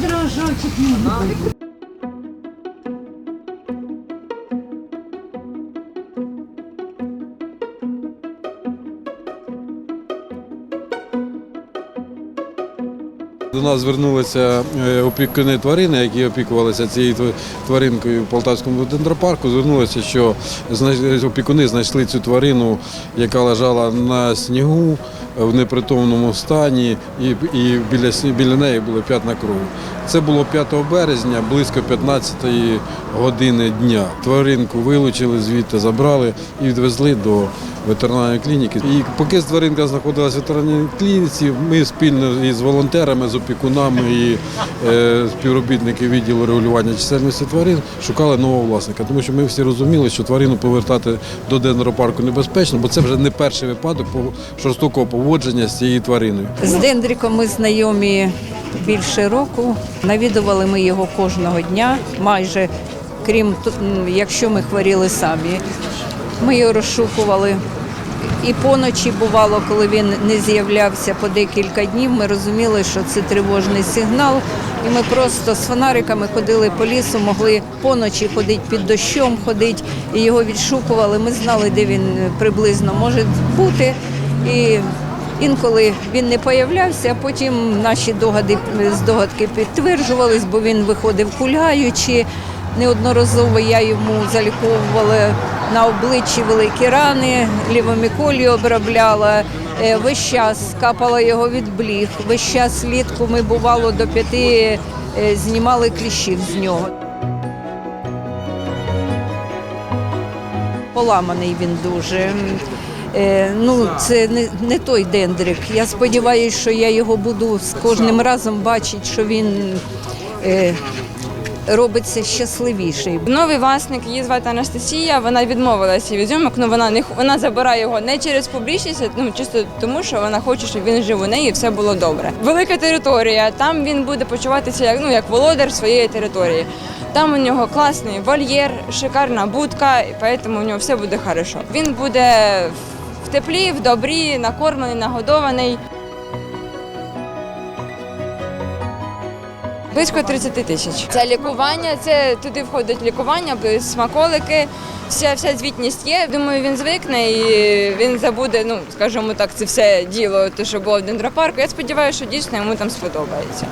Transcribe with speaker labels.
Speaker 1: Дрожочек не
Speaker 2: До нас звернулися е, опікуни тварини, які опікувалися цією тваринкою в Полтавському дендропарку. Звернулися, що опікуни знайшли цю тварину, яка лежала на снігу в непритомному стані, і, і біля, біля неї були п'ятна крові. Це було 5 березня, близько 15 години дня. Тваринку вилучили звідти, забрали і відвезли до ветеринарної клініки. І поки тваринка знаходилася в ветеринарній клініці, ми спільно із волонтерами, з опікунами і е, співробітники відділу регулювання чисельності тварин шукали нового власника, тому що ми всі розуміли, що тварину повертати до дендропарку небезпечно, бо це вже не перший випадок жорстокого поводження з цією твариною.
Speaker 3: З Дендриком ми знайомі більше року. Навідували ми його кожного дня, майже крім якщо ми хворіли самі. Ми його розшукували. І поночі бувало, коли він не з'являвся по декілька днів, ми розуміли, що це тривожний сигнал. І ми просто з фонариками ходили по лісу, могли поночі ходити під дощом, ходити і його відшукували. Ми знали, де він приблизно може бути. І Інколи він не появлявся, а потім наші догади, здогадки підтверджувались, бо він виходив кульгаючи. Неодноразово я йому заліковувала на обличчі великі рани, лівоміколію обробляла. Е, Весь час капала його від бліг. Весь час влітку ми бувало до п'яти е, знімали кліщів з нього. Поламаний він дуже. Е, ну, це не, не той дендрик. Я сподіваюся, що я його буду з кожним разом бачити, що він робиться щасливіший.
Speaker 4: Новий власник, її звати Анастасія. Вона відмовилася від зйомок. Ну вона не вона забирає його не через публічність, ну чисто тому, що вона хоче, щоб він жив у неї і все було добре. Велика територія. Там він буде почуватися як ну як володар своєї території. Там у нього класний вольєр, шикарна будка, і тому у нього все буде хорошо. Він буде в теплі, в добрі, накормлений, нагодований. Близько 30 тисяч. Це лікування, це туди входить лікування, смаколики, вся, вся звітність є. Думаю, він звикне і він забуде, ну скажімо так, це все діло, те, що було в дендропарку. Я сподіваюся, що дійсно йому там сподобається.